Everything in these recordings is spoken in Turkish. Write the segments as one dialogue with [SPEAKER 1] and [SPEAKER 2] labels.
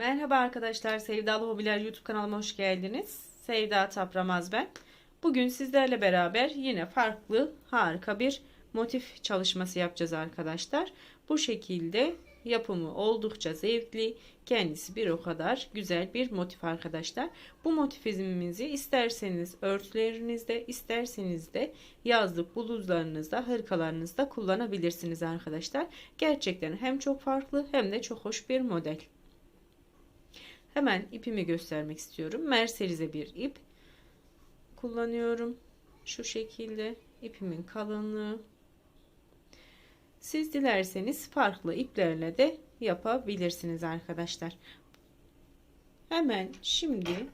[SPEAKER 1] Merhaba arkadaşlar, Sevdalı Hobiler YouTube kanalıma hoş geldiniz. Sevda Tapramaz ben. Bugün sizlerle beraber yine farklı, harika bir motif çalışması yapacağız arkadaşlar. Bu şekilde yapımı oldukça zevkli, kendisi bir o kadar güzel bir motif arkadaşlar. Bu motifimizi isterseniz örtülerinizde, isterseniz de yazlık bluzlarınızda, hırkalarınızda kullanabilirsiniz arkadaşlar. Gerçekten hem çok farklı hem de çok hoş bir model. Hemen ipimi göstermek istiyorum. Merserize bir ip kullanıyorum. Şu şekilde ipimin kalınlığı. Siz dilerseniz farklı iplerle de yapabilirsiniz arkadaşlar. Hemen şimdi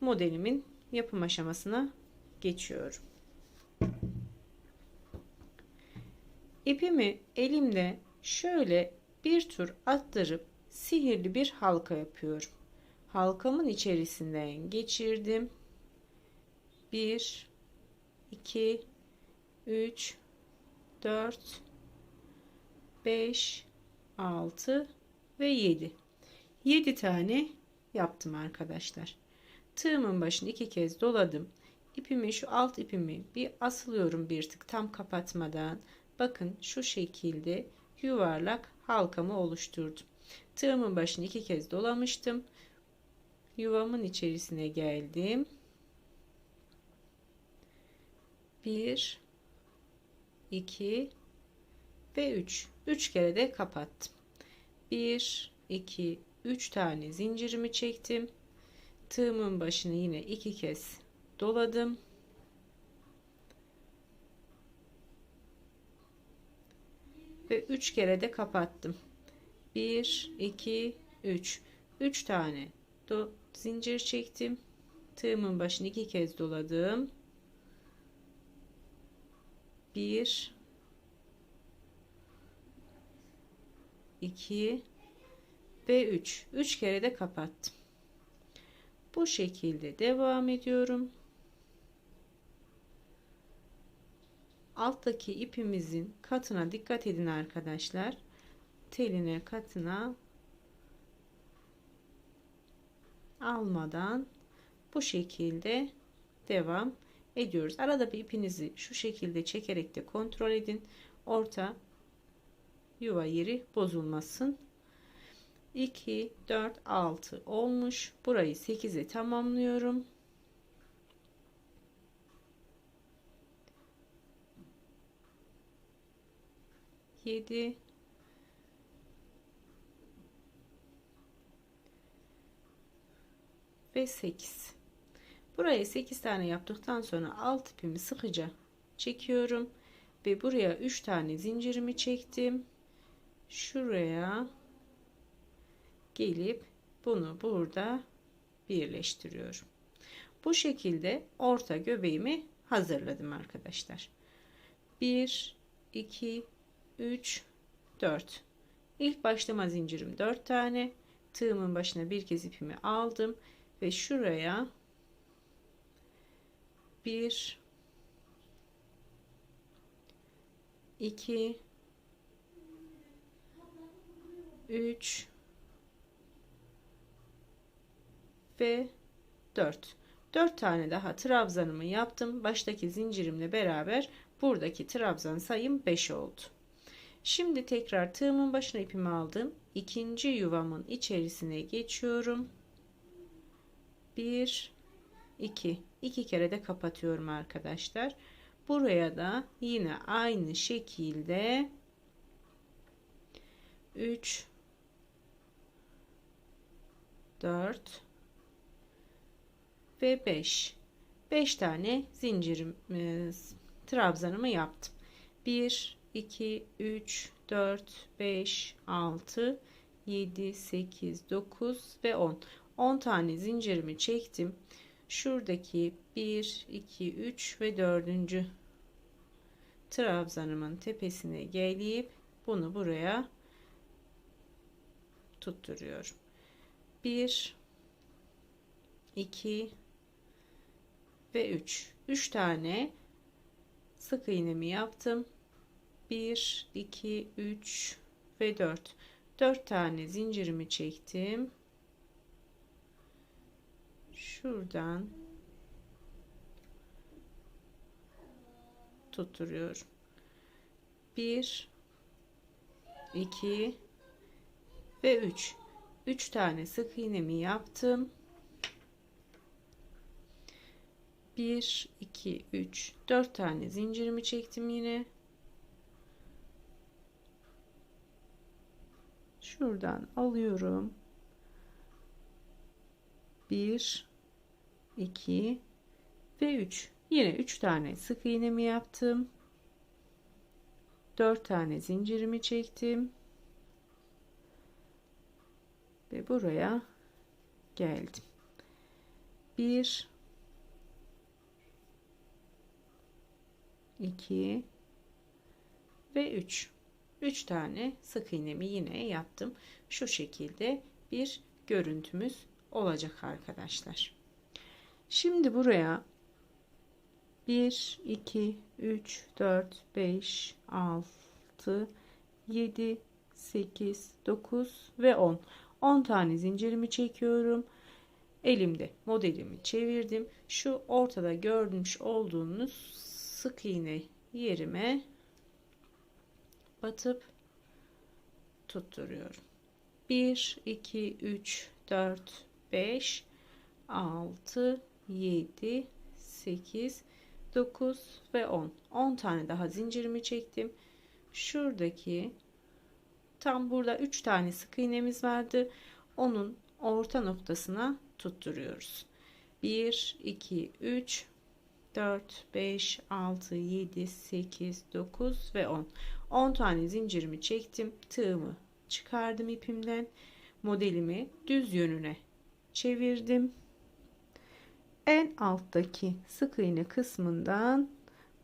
[SPEAKER 1] modelimin yapım aşamasına geçiyorum. İpimi elimde şöyle bir tur attırıp sihirli bir halka yapıyorum. Halkamın içerisinden geçirdim. 1 2 3 4 5 6 ve 7. 7 tane yaptım arkadaşlar. Tığımın başını iki kez doladım. İpimi şu alt ipimi bir asılıyorum bir tık tam kapatmadan. Bakın şu şekilde yuvarlak halkamı oluşturdum. Tığımın başını iki kez dolamıştım. Yuvamın içerisine geldim. 1 2 ve 3. 3 kere de kapattım. 1 2 3 tane zincirimi çektim. Tığımın başını yine iki kez doladım. Ve 3 kere de kapattım. 1 2 3 3 tane do zincir çektim. Tığımın başını iki kez doladım. 1 2 ve 3 3 kere de kapattım. Bu şekilde devam ediyorum. Alttaki ipimizin katına dikkat edin arkadaşlar teline katına almadan bu şekilde devam ediyoruz. Arada bir ipinizi şu şekilde çekerek de kontrol edin. Orta yuva yeri bozulmasın. 2 4 6 olmuş. Burayı 8'e tamamlıyorum. Yedi ve 8 buraya 8 tane yaptıktan sonra alt ipimi sıkıca çekiyorum ve buraya 3 tane zincirimi çektim. Şuraya gelip bunu burada birleştiriyorum. Bu şekilde orta göbeğimi hazırladım arkadaşlar. 1 2 3 4 ilk başlama zincirim 4 tane. Tığımın başına bir kez ipimi aldım ve şuraya bir iki üç ve dört. Dört tane daha trabzanımı yaptım. Baştaki zincirimle beraber buradaki trabzan sayım 5 oldu. Şimdi tekrar tığımın başına ipimi aldım. İkinci yuvamın içerisine geçiyorum 1 2 2 kere de kapatıyorum arkadaşlar. Buraya da yine aynı şekilde 3 4 ve 5 5 tane zincirim e, trabzanımı yaptım. 1 2 3 4 5 6 7 8 9 ve 10 10 tane zincirimi çektim. Şuradaki 1, 2, 3 ve 4. trabzanımın tepesine gelip bunu buraya tutturuyorum. 1 2 ve 3. 3 tane sık iğnemi yaptım. 1 2 3 ve 4. 4 tane zincirimi çektim. Şuradan tutturuyorum. 1 2 ve 3 3 tane sık iğnemi yaptım. 1 2 3 4 tane zincirimi çektim yine. Şuradan alıyorum. 1 2 ve 3 yine 3 tane sık iğnemi yaptım. 4 tane zincirimi çektim. Ve buraya geldim. 1 2 ve 3 3 tane sık iğnemi yine yaptım. Şu şekilde bir görüntümüz olacak arkadaşlar Şimdi buraya 1, 2, 3, 4, 5, 6, 7, 8, 9 ve 10. 10 tane zincirimi çekiyorum. Elimde modelimi çevirdim. Şu ortada görmüş olduğunuz sık iğne yerime batıp tutturuyorum. 1, 2, 3, 4, 5, 6, 7 8 9 ve 10 10 tane daha zincirimi çektim. Şuradaki tam burada 3 tane sık iğnemiz vardı. Onun orta noktasına tutturuyoruz. 1 2 3 4 5 6 7 8 9 ve 10 10 tane zincirimi çektim. Tığımı çıkardım ipimden. Modelimi düz yönüne çevirdim en alttaki sık iğne kısmından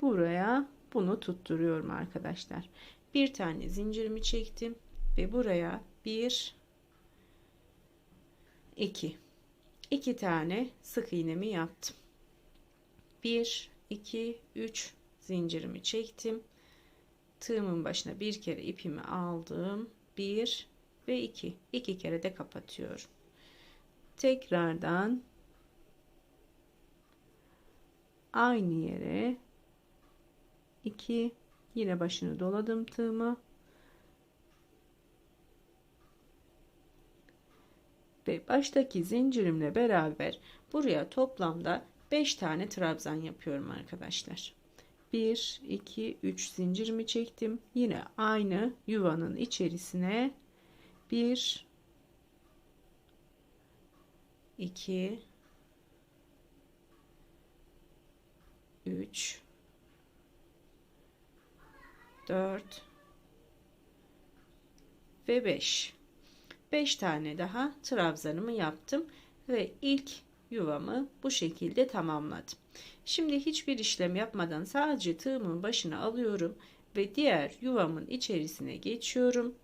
[SPEAKER 1] buraya bunu tutturuyorum arkadaşlar. Bir tane zincirimi çektim ve buraya bir iki iki tane sık iğnemi yaptım. Bir iki üç zincirimi çektim. Tığımın başına bir kere ipimi aldım. Bir ve iki. iki kere de kapatıyorum. Tekrardan aynı yere 2 yine başını doladım tığımı ve baştaki zincirimle beraber buraya toplamda 5 tane trabzan yapıyorum arkadaşlar. 1 2 3 zincirimi çektim. Yine aynı yuvanın içerisine 1 2 3 4 ve 5 5 tane daha trabzanımı yaptım ve ilk yuvamı bu şekilde tamamladım. Şimdi hiçbir işlem yapmadan sadece tığımın başına alıyorum ve diğer yuvamın içerisine geçiyorum.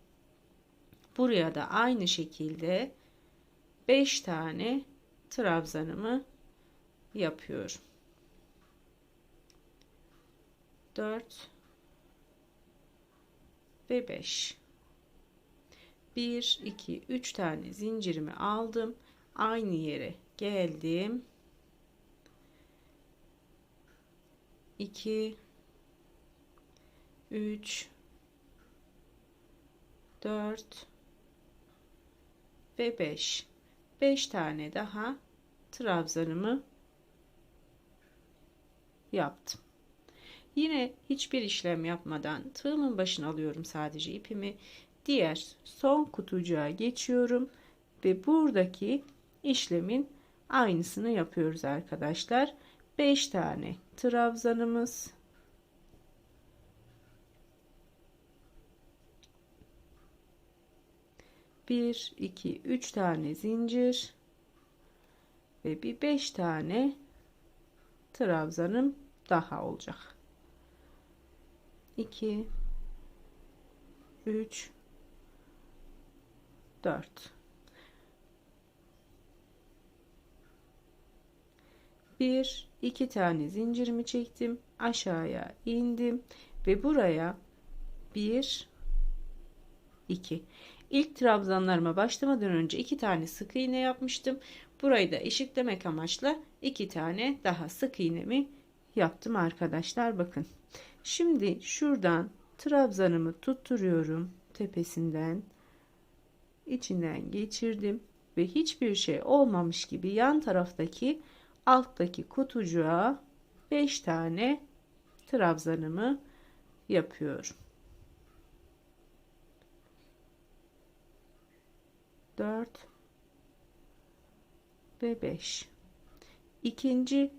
[SPEAKER 1] Buraya da aynı şekilde 5 tane trabzanımı yapıyorum. 4 ve 5 1 2 3 tane zincirimi aldım. Aynı yere geldim. 2 3 4 ve 5 5 tane daha trabzanımı yaptım Yine hiçbir işlem yapmadan tığımın başına alıyorum sadece ipimi. Diğer son kutucuğa geçiyorum ve buradaki işlemin aynısını yapıyoruz arkadaşlar. 5 tane trabzanımız bir iki üç tane zincir ve bir beş tane trabzanım daha olacak. 2 3 4 1 2 tane zincirimi çektim aşağıya indim ve buraya 1 2 İlk trabzanlarıma başlamadan önce iki tane sık iğne yapmıştım. Burayı da eşitlemek amaçlı iki tane daha sık iğnemi yaptım arkadaşlar bakın. Şimdi şuradan trabzanımı tutturuyorum tepesinden içinden geçirdim ve hiçbir şey olmamış gibi yan taraftaki alttaki kutucuğa 5 tane trabzanımı yapıyorum. 4 ve 5 ikinci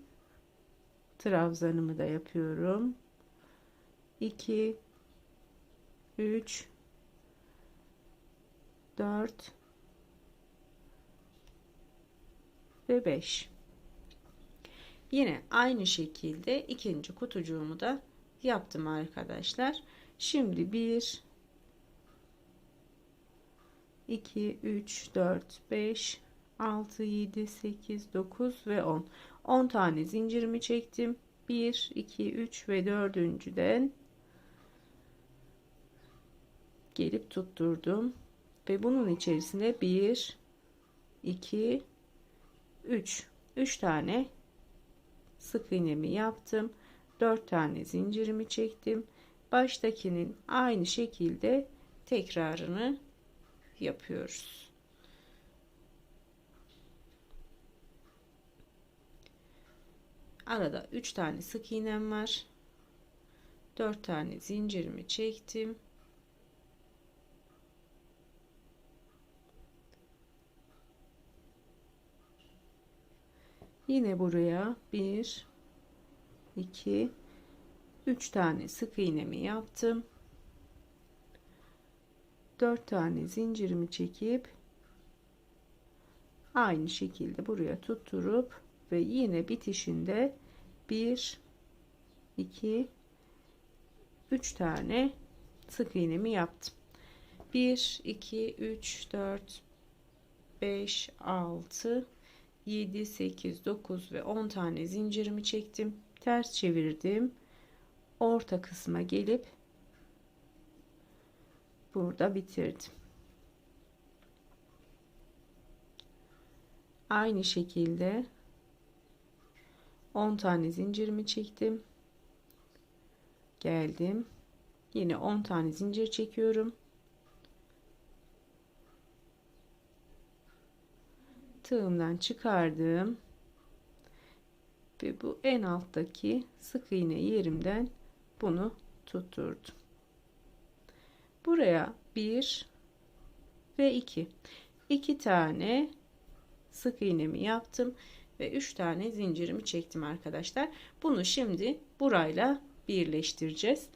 [SPEAKER 1] trabzanımı da yapıyorum. 2 3 4 ve 5 yine aynı şekilde ikinci kutucuğumu da yaptım arkadaşlar. Şimdi 1 2 3 4 5 6 7 8 9 ve 10 10 tane zincirimi çektim. 1 2 3 ve dördüncüden gelip tutturdum. Ve bunun içerisine 1 2 3 3 tane sık iğnemi yaptım. 4 tane zincirimi çektim. Baştakinin aynı şekilde tekrarını yapıyoruz. Arada 3 tane sık iğnem var. 4 tane zincirimi çektim. Yine buraya 1 2 3 tane sık iğnemi yaptım. 4 tane zincirimi çekip aynı şekilde buraya tutturup ve yine bitişinde 1 2 3 tane sık iğnemi yaptım. 1 2 3 4 5 6 7 8 9 ve 10 tane zincirimi çektim ters çevirdim orta kısma gelip burada bitirdim. Aynı şekilde 10 tane zincirimi çektim. Geldim. Yine 10 tane zincir çekiyorum. Tığımdan çıkardım. Ve bu en alttaki sık iğne yerimden bunu tutturdum. Buraya bir ve iki, iki tane sık iğnemi yaptım ve üç tane zincirimi çektim arkadaşlar. Bunu şimdi burayla birleştireceğiz.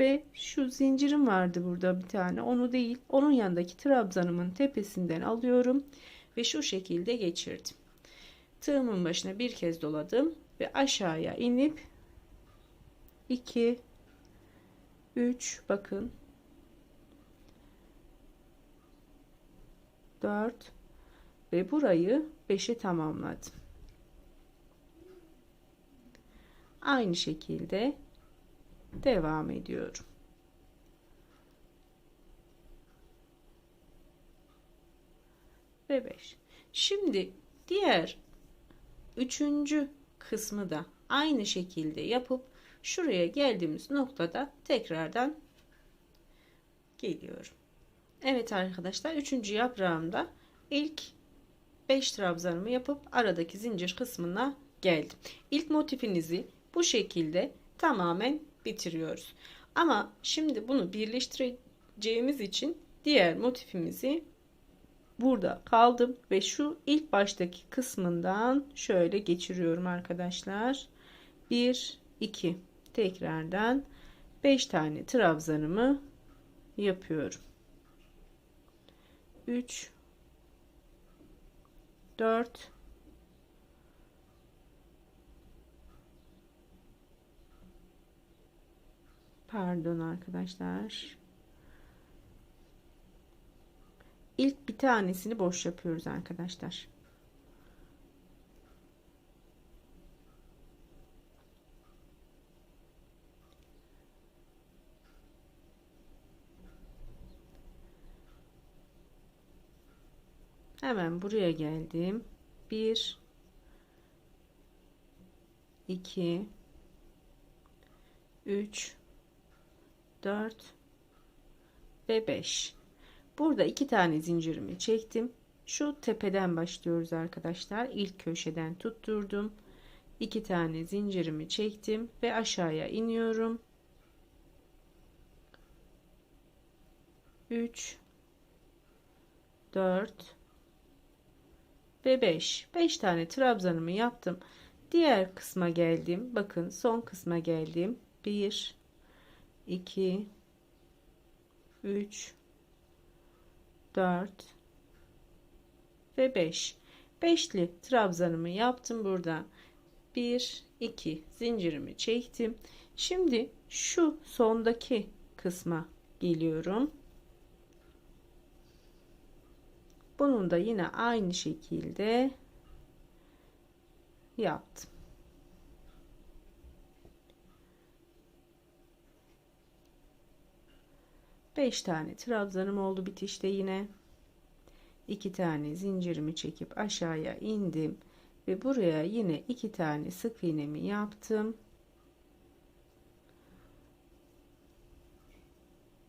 [SPEAKER 1] Ve şu zincirim vardı burada bir tane onu değil onun yanındaki trabzanımın tepesinden alıyorum ve şu şekilde geçirdim. Tığımın başına bir kez doladım ve aşağıya inip 2 3 bakın 4 ve burayı 5'e tamamladım. Aynı şekilde devam ediyorum. ve 5. Şimdi diğer üçüncü kısmı da aynı şekilde yapıp şuraya geldiğimiz noktada tekrardan geliyorum. Evet arkadaşlar üçüncü yaprağımda ilk 5 trabzanımı yapıp aradaki zincir kısmına geldim. İlk motifinizi bu şekilde tamamen bitiriyoruz. Ama şimdi bunu birleştireceğimiz için diğer motifimizi burada kaldım ve şu ilk baştaki kısmından şöyle geçiriyorum arkadaşlar. 1 2 tekrardan 5 tane trabzanımı yapıyorum. 3 4 Pardon arkadaşlar. ilk bir tanesini boş yapıyoruz arkadaşlar. Hemen buraya geldim. 1 2 3 4 ve 5 burada iki tane zincirimi çektim. Şu tepeden başlıyoruz arkadaşlar. İlk köşeden tutturdum. İki tane zincirimi çektim ve aşağıya iniyorum. 3 4 ve 5 5 tane trabzanımı yaptım. Diğer kısma geldim. Bakın son kısma geldim. 1 2 3 4 ve 5 beşli trabzanımı yaptım burada. 1 2 zincirimi çektim. Şimdi şu sondaki kısma geliyorum bunun da yine aynı şekilde yaptım. 5 tane trabzanım oldu bitişte yine. 2 tane zincirimi çekip aşağıya indim ve buraya yine 2 tane sık iğnemi yaptım.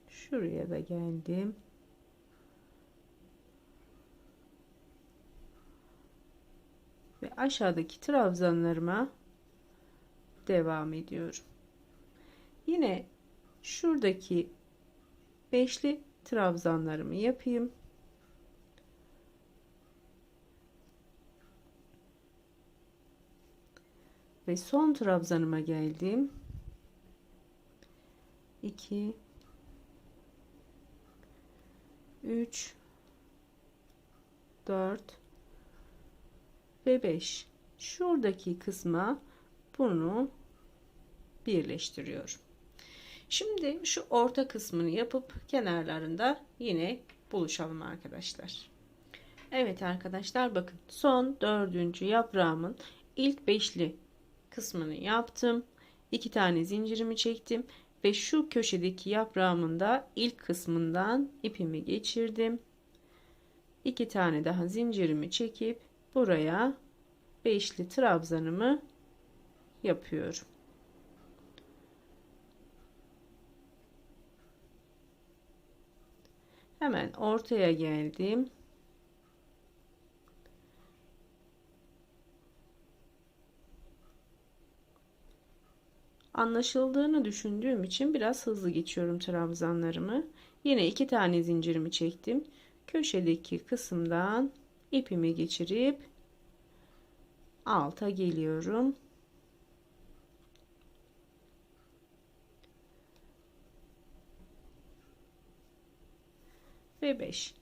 [SPEAKER 1] Şuraya da geldim aşağıdaki trabzanlarıma devam ediyorum yine şuradaki beşli trabzanlarımı yapayım. Ve son trabzanıma geldim. 2 3 4 ve 5 şuradaki kısma bunu birleştiriyorum. Şimdi şu orta kısmını yapıp kenarlarında yine buluşalım arkadaşlar. Evet arkadaşlar bakın son dördüncü yaprağımın ilk beşli kısmını yaptım. İki tane zincirimi çektim ve şu köşedeki yaprağımın da ilk kısmından ipimi geçirdim. İki tane daha zincirimi çekip buraya beşli trabzanımı yapıyorum. Hemen ortaya geldim. Anlaşıldığını düşündüğüm için biraz hızlı geçiyorum trabzanlarımı. Yine iki tane zincirimi çektim. Köşedeki kısımdan ipimi geçirip alta geliyorum. ve 5.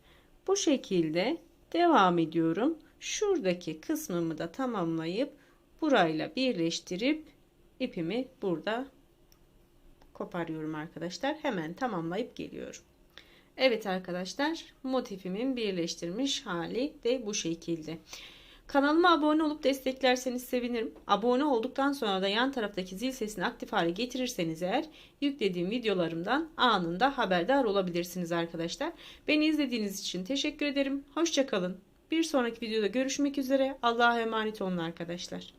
[SPEAKER 1] Bu şekilde devam ediyorum. Şuradaki kısmımı da tamamlayıp burayla birleştirip ipimi burada koparıyorum arkadaşlar. Hemen tamamlayıp geliyorum. Evet arkadaşlar motifimin birleştirmiş hali de bu şekilde. Kanalıma abone olup desteklerseniz sevinirim. Abone olduktan sonra da yan taraftaki zil sesini aktif hale getirirseniz eğer yüklediğim videolarımdan anında haberdar olabilirsiniz arkadaşlar. Beni izlediğiniz için teşekkür ederim. Hoşçakalın. Bir sonraki videoda görüşmek üzere. Allah'a emanet olun arkadaşlar.